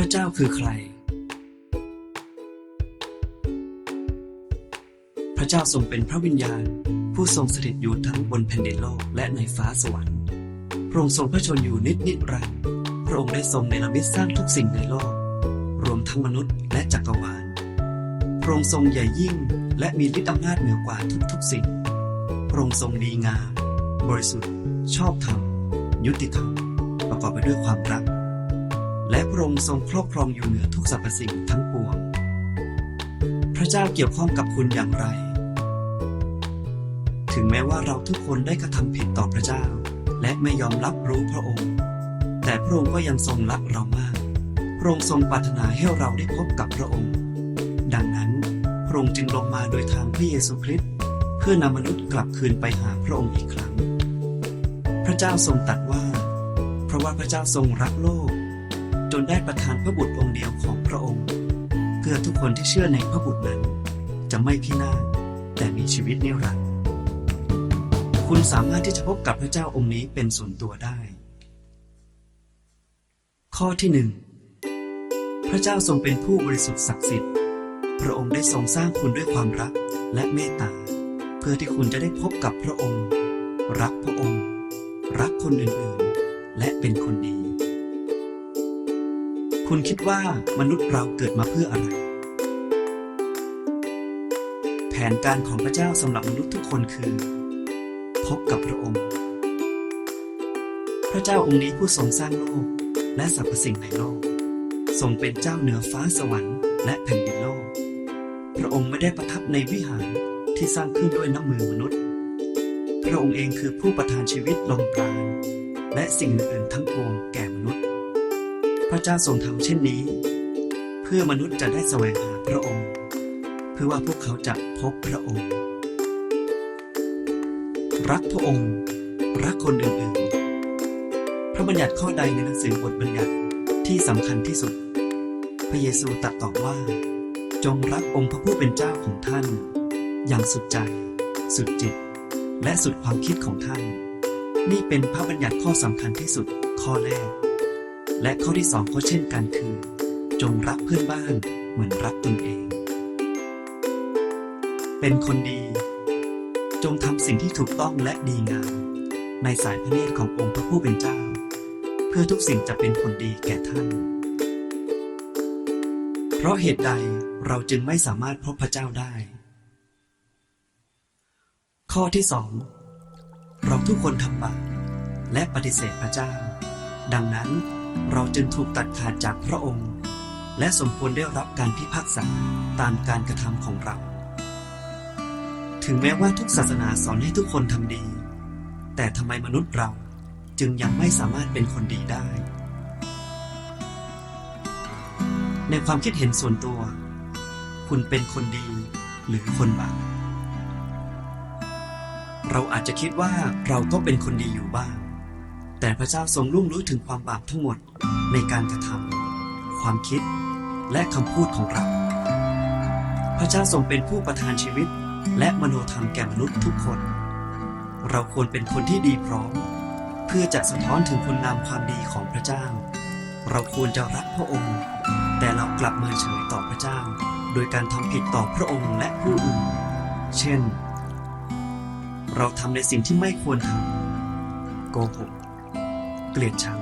พระเจ้าคือใคร พระเจ้าทรงเป็นพระวิญญาณ ผู้ทรงสถิตอยู่ทั้งบนแผ่นดินโลกและในฟ้าสวรรค์ พระองค์ทรงพระชนอยู่นิจนิรันดร์พระองค์ได้ทรงเนรมิตสร้างทุกสิ่งในโลก รวมทั้งมนุษย์และจักรวาล พระองค์ทรงใหญ่ยิ่งและมีฤทธิ์อำนาจเหนือกว่าทุกๆสิ่ง พระองค์ทรงดีงาม บริสุทธิ์ ชอบธรรม ยุติธรรม ประกอบไปด้วยความรัก และพระองค์ทรงครอบครองอยู่เหนือทุกสรรพสิ่งทั้งปวง พระเจ้าเกี่ยวข้องกับคุณอย่างไร ถึงแม้ว่าเราทุกคนได้กระทำผิดต่อพระเจ้า และไม่ยอมรับรู้พระองค์ แต่พระองค์ก็ยังทรงรักเรามาก พระองค์ทรงปรารถนาให้เราได้พบกับพระองค์ ดังนั้นพระองค์จึงลงมาโดยทางพระเยซูคริสต์เพื่อนำมนุษย์กลับคืนไปหาพระองค์อีกครั้ง พระเจ้าทรงตรัดว่า เพราะว่าพระเจ้าทรงรักโลก นได้ประทานพระบุตรองค์เดียวของพระองค์ เพื่อทุกคนที่เชื่อในพระบุตรนั้น จะไม่พินาศแต่มีชีวิตนิรันดร์คุณสามารถที่จะพบกับพระเจ้าองค์นี้เป็นส่วนตัวได้ ข้อที่หนึ่งพระเจ้าทรงเป็นผู้บริสุทธิ์ศักดิ์สิทธิ์ พระองค์ได้ทรงสร้างคุณด้วยความรักและเมตตา เพื่อที่คุณจะได้พบกับพระองค์ รักพระองค์ รักคนอื่นๆ และเป็นคนดี คุณคิดว่ามนุษย์เราเกิดมาเพื่ออะไร แผนการของพระเจ้าสำหรับมนุษย์ทุกคนคือ พบกับพระองค์ พระเจ้าองค์นี้ผู้ทรงสร้างโลกและสรรพสิ่งในโลก ทรงเป็นเจ้าเหนือฟ้าสวรรค์และแผ่นดินโลก พระองค์ไม่ได้ประทับในวิหารที่สร้างขึ้นด้วยน้ำมือมนุษย์ พระองค์เองคือผู้ประทานชีวิตลมปราณและสิ่งอื่นๆทั้งปวงแก่มนุษย์ พระเจ้าทรงทำเช่นนี้ เพื่อมนุษย์จะได้แสวงหาพระองค์ เพื่อว่าพวกเขาจะพบพระองค์ รักพระองค์ รักคนอื่นๆ พระบัญญัติข้อใดในหนังสือบทบัญญัติที่สำคัญที่สุด พระเยซูตรัสตอบว่า จงรักองค์พระผู้เป็นเจ้าของท่าน อย่างสุดใจ สุดจิต และสุดความคิดของท่าน นี่เป็นพระบัญญัติข้อสำคัญที่สุดข้อแรก และข้อที่สองก็เช่นกันคือ จงรักเพื่อนบ้านเหมือนรักตนเอง เป็นคนดี จงทำสิ่งที่ถูกต้องและดีงาม ในสายพระเนตรขององค์พระผู้เป็นเจ้า เพื่อทุกสิ่งจะเป็นผลดีแก่ท่าน เพราะเหตุใดเราจึงไม่สามารถพบพระเจ้าได้ ข้อที่สองเราทุกคนทำบาปและปฏิเสธพระเจ้า ดังนั้น เราจึงถูกตัดขาดจากพระองค์ และสมควรได้รับการพิพากษาตามการกระทำของเรา ถึงแม้ว่าทุกศาสนาสอนให้ทุกคนทำดี แต่ทำไมมนุษย์เราจึงยังไม่สามารถเป็นคนดีได้ ในความคิดเห็นส่วนตัว คุณเป็นคนดีหรือคนบาปเราอาจจะคิดว่าเราก็เป็นคนดีอยู่บ้าง แต่พระเจ้าทรงรุ่งรู้ถึงความบาปทั้งหมดในการกระทำความคิดและคำพูดของเรา พระเจ้าทรงเป็นผู้ประทานชีวิต และมโนธรรมแก่มนุษย์ทุกคน เราควรเป็นคนที่ดีพร้อม เพื่อจะสะท้อนถึงคุณงามความดีของพระเจ้า เราควรจะรักพระองค์ แต่เรากลับมาเฉยต่อพระเจ้า โดยการทำผิดต่อพระองค์และผู้อื่น เช่น เราทำในสิ่งที่ไม่ควรทำโกหก เกลียดชัง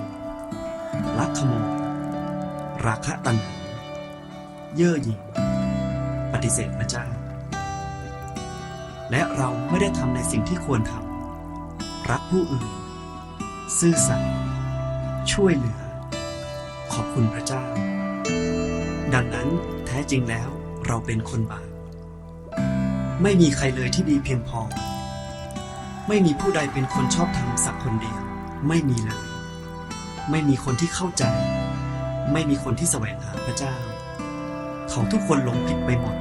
ลักขโมยราคะตัณหาเย่อหยิ่งปฏิเสธพระเจ้า และเราไม่ได้ทำในสิ่งที่ควรทำรักผู้อื่น ซื่อสัตย์ช่วยเหลือ ขอบคุณพระเจ้า ดังนั้นแท้จริงแล้วเราเป็นคนบาปไม่มีใครเลยที่ดีเพียงพอ ไม่มีผู้ใดเป็นคนชอบธรรมสักคนเดียว ไม่มีเลย ไม่มีคนที่เข้าใจ ไม่มีคนที่แสวงหาพระเจ้า เขาทุกคนหลงผิดไปหมด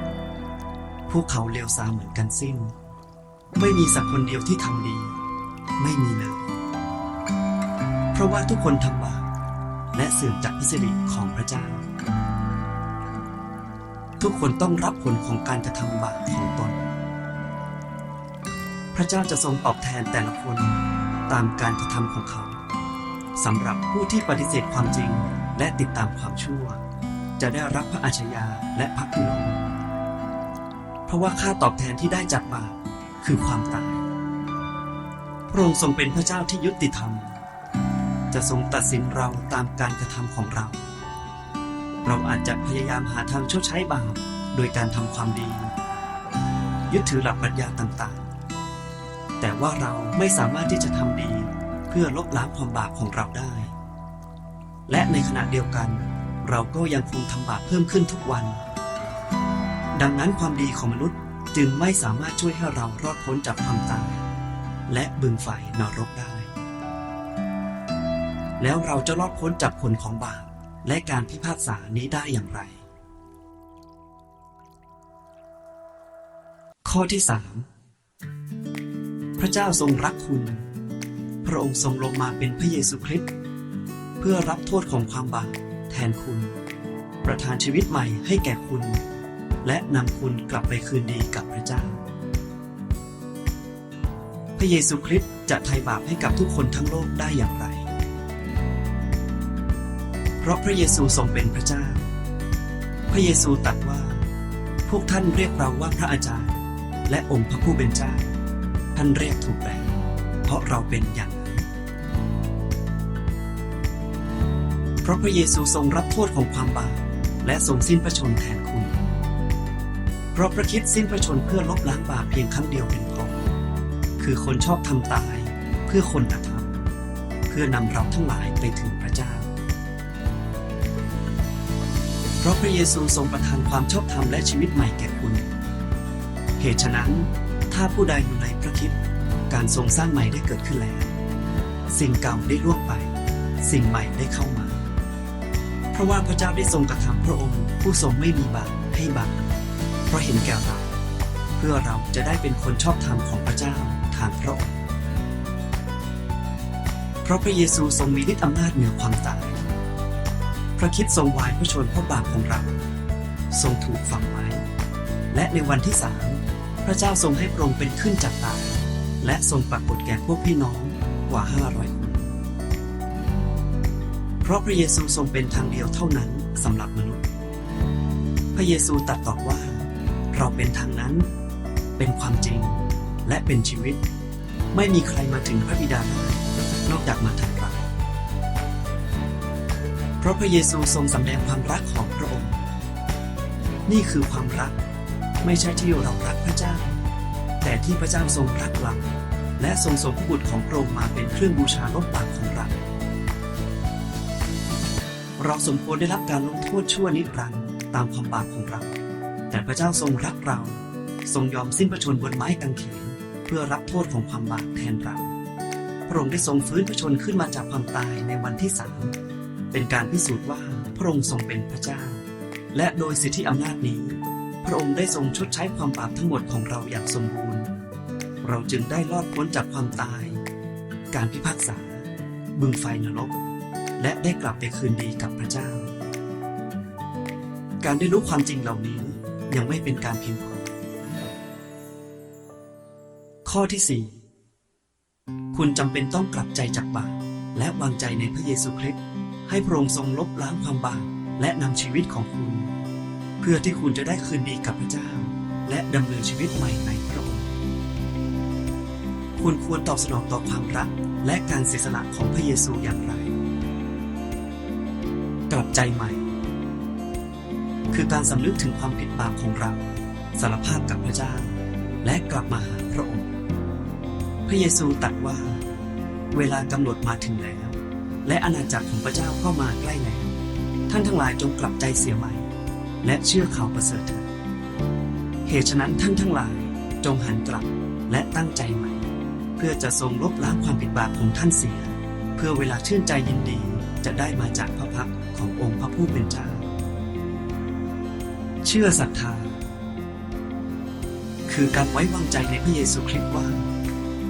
พวกเขาเลวทรามเหมือนกันสิ้น ไม่มีสักคนเดียวที่ทำดี ไม่มีเลย เพราะว่าทุกคนทำบาปและเสื่อมจากพระสิริของพระเจ้า ทุกคนต้องรับผลของการกระทำบาปของตน พระเจ้าจะทรงตอบแทนแต่ละคนตามการกระทำของเขา สำหรับผู้ที่ปฏิเสธความจริงและติดตามความชั่ว จะได้รับพระอาชญาและพระพิโรธเพราะว่าค่าตอบแทนที่ได้จากบาปคือความตายพระองค์ทรงเป็นพระเจ้าที่ยุติธรรม จะทรงตัดสินเราตามการกระทำของเรา เราอาจจะพยายามหาทางชดใช้บาปโดยการทำความดี ยึดถือหลักปรัชญาต่างๆ แต่ว่าเราไม่สามารถที่จะทำดี พื่อลบล้างความบาปของเราได้ และในขณะเดียวกัน เราก็ยังคงทำบาปเพิ่มขึ้นทุกวัน ดังนั้นความดีของมนุษย์จึงไม่สามารถช่วยให้เรารอดพ้นจากความตาย และบึงไฟนรกได้ แล้วเราจะรอดพ้นจากผลของบาปและการพิพากษานี้ได้อย่างไร ข้อที่สามพระเจ้าทรงรักคุณ พระองค์ทรงลงมาเป็นพระเยซูคริสต์เพื่อรับโทษของความบาปแทนคุณ ประทานชีวิตใหม่ให้แก่คุณ และนำคุณกลับไปคืนดีกับพระเจ้า พระเยซูคริสต์จะไถ่บาปให้กับทุกคนทั้งโลกได้อย่างไร เพราะพระเยซูทรงเป็นพระเจ้า พระเยซูตรัสว่า พวกท่านเรียกเราว่าพระอาจารย์ และองค์พระผู้เป็นเจ้า ท่านเรียกถูกแล้วเพราะเราเป็นอย่าง เพราะพระเยซูทรงรับโทษของความบาปและทรงสิ้นพระชนแทนคุณ เพราะพระคิดสิ้นพระชนเพื่อลบล้างบาปเพียงครั้งเดียวเป็นพอคือคนชอบทำตายเพื่อคนอธรรมเพื่อนำเราทั้งหลายไปถึงพระเจ้า เพราะพระเยซูทรงประทานความชอบธรรมและชีวิตใหม่แก่คุณ เหตุฉะนั้นถ้าผู้ใดอยู่ในพระคิดการทรงสร้างใหม่ได้เกิดขึ้นแล้ว สิ่งเก่าได้ล่วงไป สิ่งใหม่ได้เข้า เพราะว่าพระเจ้าได้ทรงกระทำพระองค์ ผู้ทรงไม่มีบาปให้บาปเพราะเห็นแก่เราเพื่อเราจะได้เป็นคนชอบธรรมของพระเจ้าทางพระองค์เพราะพระเยซูทรงมีฤทธิ์อำนาจเหนือความตาย พระคิดทรงวายพระชนเพราะบาปของเรา ทรงถูกฝังไว้ และในวันที่สามพระเจ้าทรงให้พระองค์เป็นขึ้นจากตาย และทรงปรากฏแก่พวกพี่น้องกว่าห้าร้อย เพราะพระเยซูทรงเป็นทางเดียวเท่านั้นสำหรับมนุษย์ พระเยซูตรัสตอบว่า เราเป็นทางนั้น เป็นความจริง และเป็นชีวิต ไม่มีใครมาถึงพระบิดาได้นอกจากมาทางเราเพราะพระเยซูทรงสำแดงความรักของพระองค์ นี่คือความรักไม่ใช่ที่เรารักพระเจ้า แต่ที่พระเจ้าทรงรักเราและทรงส่งพระบุตรของพระองค์มาเป็นเครื่องบูชาลบบาปของเรา เราสมควรได้รับการลงโทษชั่วนิรันดร์ตามความบาปของเรา แต่พระเจ้าทรงรักเรา ทรงยอมสิ้นพระชนบนไม้กางเขนเพื่อรับโทษของความบาปแทนเรา พระองค์ได้ทรงฟื้นพระชนขึ้นมาจากความตายในวันที่สามเป็นการพิสูจน์ว่าพระองค์ทรงเป็นพระเจ้า และโดยสิทธิอำนาจนี้ พระองค์ได้ทรงชดใช้ความบาปทั้งหมดของเราอย่างสมบูรณ์ เราจึงได้รอดพ้นจากความตาย การพิพากษา บึงไฟนรก และได้กลับไปคืนดีกับพระเจ้า การได้รู้ความจริงเหล่านี้ยังไม่เป็นการเพียงพอ ข้อที่ 4 คุณจำเป็นต้องกลับใจจากบาปและวางใจในพระเยซูคริสต์ให้พระองค์ทรงลบล้างความบาปและนำชีวิตของคุณ เพื่อที่คุณจะได้คืนดีกับพระเจ้า และดำเนินชีวิตใหม่ในพระองค์ คุณควรตอบสนองต่อความรักและการเสียสละของพระเยซูอย่างไร กลับใจใหม่ คือการสำนึกถึงความผิดบาปของเรา สารภาพกับพระเจ้า และกลับมาหาพระองค์ พระเยซูตรัสว่า เวลากำหนดมาถึงแล้ว และอาณาจักรของพระเจ้าก็มาใกล้แล้ว ท่านทั้งหลายจงกลับใจเสียใหม่ และเชื่อข่าวประเสริฐเถิดเหตุฉะนั้นท่านทั้งหลายจงหันกลับและตั้งใจใหม่ เพื่อจะทรงลบล้างความผิดบาปของท่านเสีย เพื่อเวลาชื่นใจยินดี จะได้มาจากพระพักขององค์พระผู้เป็นเจ้า เชื่อศรัทธา คือการไว้วางใจในพระเยซูคริสต์ว่า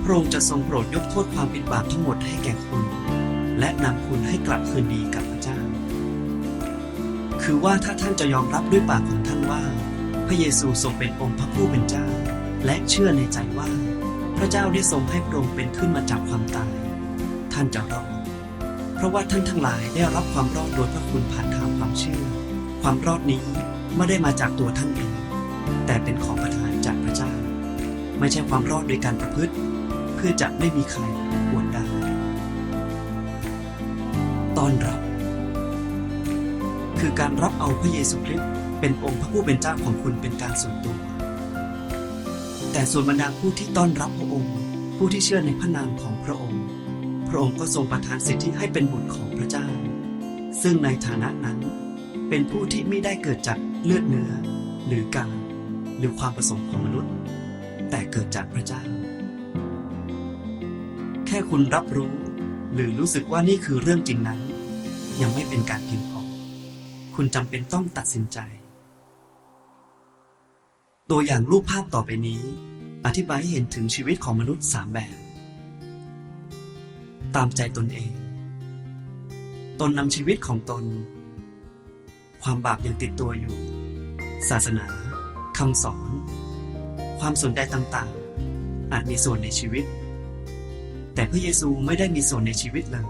พระองค์จะทรงโปรดยกโทษความผิดบาปทั้งหมดให้แก่คุณ และนำคุณให้กลับคืนดีกับพระเจ้า คือว่าถ้าท่านจะยอมรับด้วยปากของท่านว่า พระเยซูทรงเป็นองค์พระผู้เป็นเจ้า และเชื่อในใจว่า พระเจ้าได้ทรงให้พระองค์เป็นขึ้นมาจากความตาย ท่านจะรอด เพราะว่าท่านทั้งหลายได้รับความรอดโดยพระคุณผ่านทางความเชื่อ ความรอดนี้ไม่ได้มาจากตัวท่านเอง แต่เป็นของประทานจากพระเจ้า ไม่ใช่ความรอดโดยการประพฤติ เพื่อจะไม่มีใครอวดได้ตอนรับ คือการรับเอาพระเยซูคริสต์เป็นองค์พระผู้เป็นเจ้าของคุณเป็นการส่วนตัว แต่ส่วนบรรดาผู้ที่ต้อนรับพระองค์ ผู้ที่เชื่อในพระนามของพระองค์ ระองค์ก็ทรงประทานสิทธิให้เป็นบุตรของพระเจ้า ซึ่งในฐานะนั้น เป็นผู้ที่ไม่ได้เกิดจากเลือดเนื้อ หรือการหรือความประสงค์ของมนุษย์ แต่เกิดจากพระเจ้า แค่คุณรับรู้ หรือรู้สึกว่านี่คือเรื่องจริงนั้น ยังไม่เป็นการเพียงพอคุณจำเป็นต้องตัดสินใจ ตัวอย่างรูปภาพต่อไปนี้ อธิบายให้เห็นถึงชีวิตของมนุษย์สามแบบ ตามใจตนเอง ตนนำชีวิตของตน ความบาปยังติดตัวอยู่ ศาสนาคำสอน ความสนใจต่างๆ อาจมีส่วนในชีวิต แต่พระเยซูไม่ได้มีส่วนในชีวิตเลย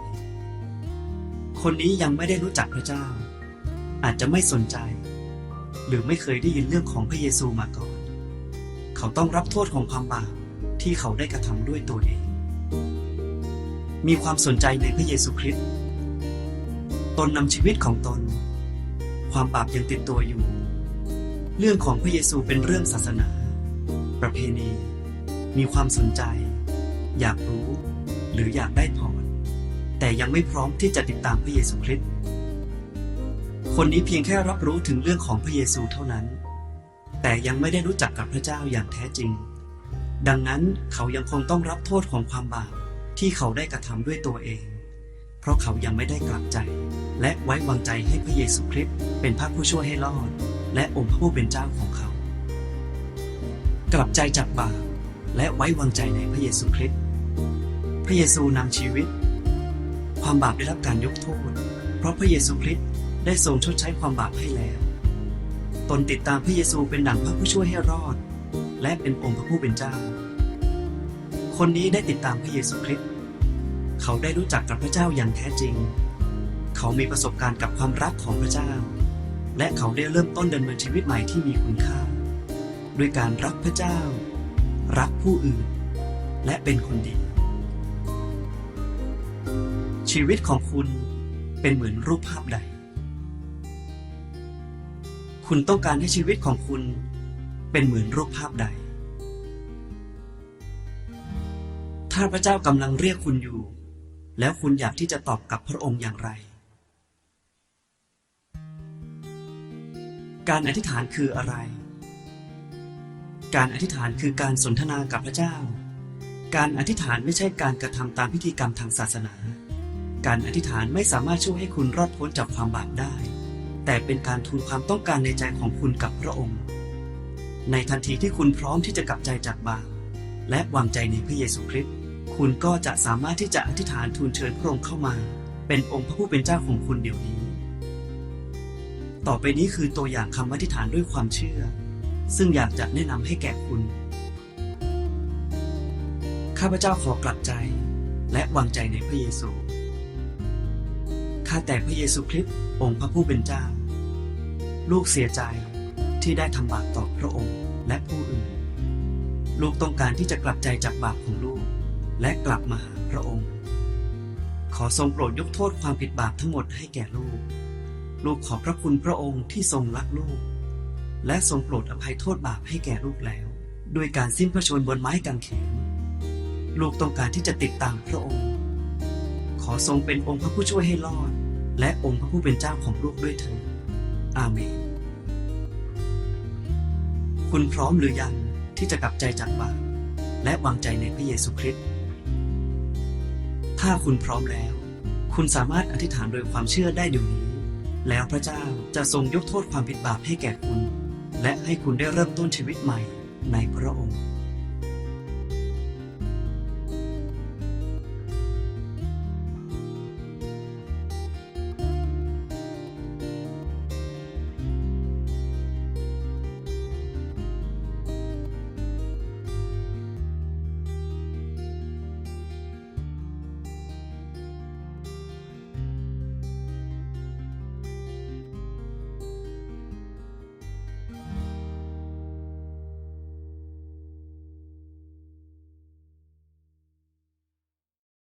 คนนี้ยังไม่ได้รู้จักพระเจ้า อาจจะไม่สนใจ หรือไม่เคยได้ยินเรื่องของพระเยซูมาก่อน เขาต้องรับโทษของความบาปที่เขาได้กระทำด้วยตัวเอง มีความสนใจในพระเยซูคริสต์ตนนำชีวิตของตน ความบาปยังติดตัวอยู่ เรื่องของพระเยซูเป็นเรื่องศาสนา ประเพณี มีความสนใจ อยากรู้ หรืออยากได้พรแต่ยังไม่พร้อมที่จะติดตามพระเยซูคริสต์คนนี้เพียงแค่รับรู้ถึงเรื่องของพระเยซูเท่านั้น แต่ยังไม่ได้รู้จักกับพระเจ้าอย่างแท้จริง ดังนั้นเขายังคงต้องรับโทษของความบาป ที่เขาได้กระทำด้วยตัวเอง เพราะเขายังไม่ได้กลับใจ และไว้วางใจให้พระเยซูคริสต์เป็นพระผู้ช่วยให้รอด และองค์พระผู้เป็นเจ้าของเขา กลับใจจากบาปและไว้วางใจในพระเยซูคริสต์พระเยซูนำชีวิต ความบาปได้รับการยกโทษ เพราะพระเยซูคริสต์ได้ทรงชดใช้ความบาปให้แล้ว ตนติดตามพระเยซูเป็นดั่งพระผู้ช่วยให้รอด และเป็นองค์พระผู้เป็นเจ้า คนนี้ได้ติดตามพระเยซูคริสต์ เขาได้รู้จักกับพระเจ้าอย่างแท้จริง เขามีประสบการณ์กับความรักของพระเจ้า และเขาได้เริ่มต้นดำเนินชีวิตใหม่ที่มีคุณค่า ด้วยการรักพระเจ้า รักผู้อื่น และเป็นคนดี ชีวิตของคุณเป็นเหมือนรูปภาพใด คุณต้องการให้ชีวิตของคุณเป็นเหมือนรูปภาพใด ถ้าพระเจ้ากำลังเรียกคุณอยู่ แล้วคุณอยากที่จะตอบกับพระองค์อย่างไร การอธิษฐานคืออะไร การอธิษฐานคือการสนทนากับพระเจ้า การอธิษฐานไม่ใช่การกระทำตามพิธีกรรมทางศาสนา การอธิษฐานไม่สามารถช่วยให้คุณรอดพ้นจากความบาปได้ แต่เป็นการทูลความต้องการในใจของคุณกับพระองค์ ในทันทีที่คุณพร้อมที่จะกลับใจจากบาปและวางใจในพระเยซูคริสต์ คุณก็จะสามารถที่จะอธิษฐานทูลเชิญพระองค์เข้ามา เป็นองค์พระผู้เป็นเจ้าของคุณเดี๋ยวนี้ ต่อไปนี้คือตัวอย่างคำอธิษฐานด้วยความเชื่อ ซึ่งอยากจะแนะนำให้แก่คุณ ข้าพเจ้าขอกลับใจและวางใจในพระเยซู ข้าแต่พระเยซูคริสต์องค์พระผู้เป็นเจ้า ลูกเสียใจที่ได้ทำบาปต่อพระองค์และผู้อื่น ลูกต้องการที่จะกลับใจจากบาปของลูก และกลับมาหาพระองค์ ขอทรงโปรดยกโทษความผิดบาปทั้งหมดให้แก่ลูก ลูกขอบพระคุณพระองค์ที่ทรงรักลูก และทรงโปรดอภัยโทษบาปให้แก่ลูกแล้ว ด้วยการสิ้นพระชนม์บนไม้กางเขน ลูกต้องการที่จะติดตามพระองค์ ขอทรงเป็นองค์พระผู้ช่วยให้รอด และองค์พระผู้เป็นเจ้าของลูกด้วยเถิดอาเมน คุณพร้อมหรือยังที่จะกลับใจจากบาปและวางใจในพระเยซูคริสต์ ถ้าคุณพร้อมแล้ว คุณสามารถอธิษฐานโดยความเชื่อได้เดี๋ยวนี้ แล้วพระเจ้าจะทรงยกโทษความผิดบาปให้แก่คุณ และให้คุณได้เริ่มต้นชีวิตใหม่ในพระองค์